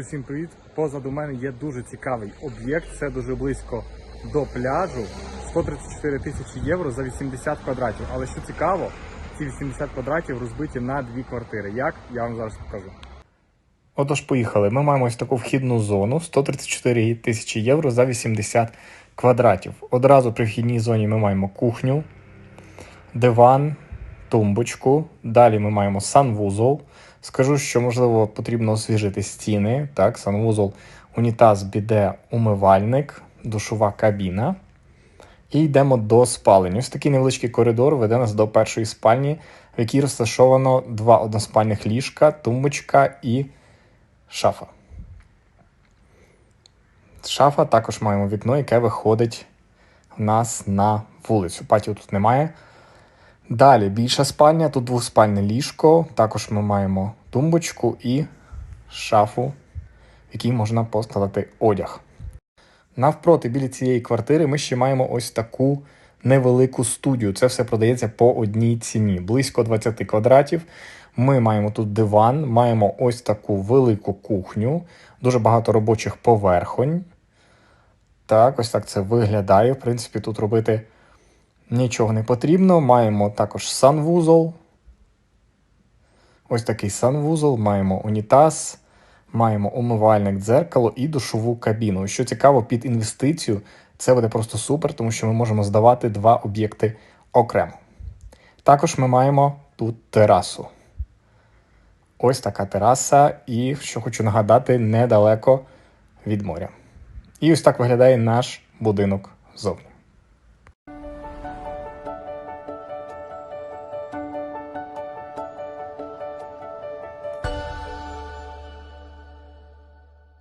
Усім привіт! Позаду мене є дуже цікавий об'єкт. Це дуже близько до пляжу. 134 тисячі євро за 80 квадратів. Але що цікаво, ці 80 квадратів розбиті на дві квартири. Як я вам зараз покажу. Отож, поїхали. Ми маємо ось таку вхідну зону 134 тисячі євро за 80 квадратів. Одразу при вхідній зоні ми маємо кухню, диван, тумбочку. Далі ми маємо санвузол. Скажу, що можливо потрібно освіжити стіни. Так, санвузол, унітаз, біде, умивальник, душова кабіна. І йдемо до спалень. Ось такий невеличкий коридор веде нас до першої спальні, в якій розташовано два односпальних ліжка, тумбочка і шафа. Шафа також маємо вікно, яке виходить в нас на вулицю. Патіо тут немає. Далі більша спальня, тут двоспальне ліжко. Також ми маємо тумбочку і шафу, в якій можна поставити одяг. Навпроти біля цієї квартири ми ще маємо ось таку невелику студію. Це все продається по одній ціні, близько 20 квадратів. Ми маємо тут диван, маємо ось таку велику кухню, дуже багато робочих поверхонь. Так, ось так це виглядає. В принципі, тут робити нічого не потрібно. Маємо також санвузол. Ось такий санвузол, маємо унітаз, маємо умивальник, дзеркало і душову кабіну. Що цікаво, під інвестицію це буде просто супер, тому що ми можемо здавати два об'єкти окремо. Також ми маємо тут терасу. Ось така тераса, і що хочу нагадати, недалеко від моря. І ось так виглядає наш будинок ззовні.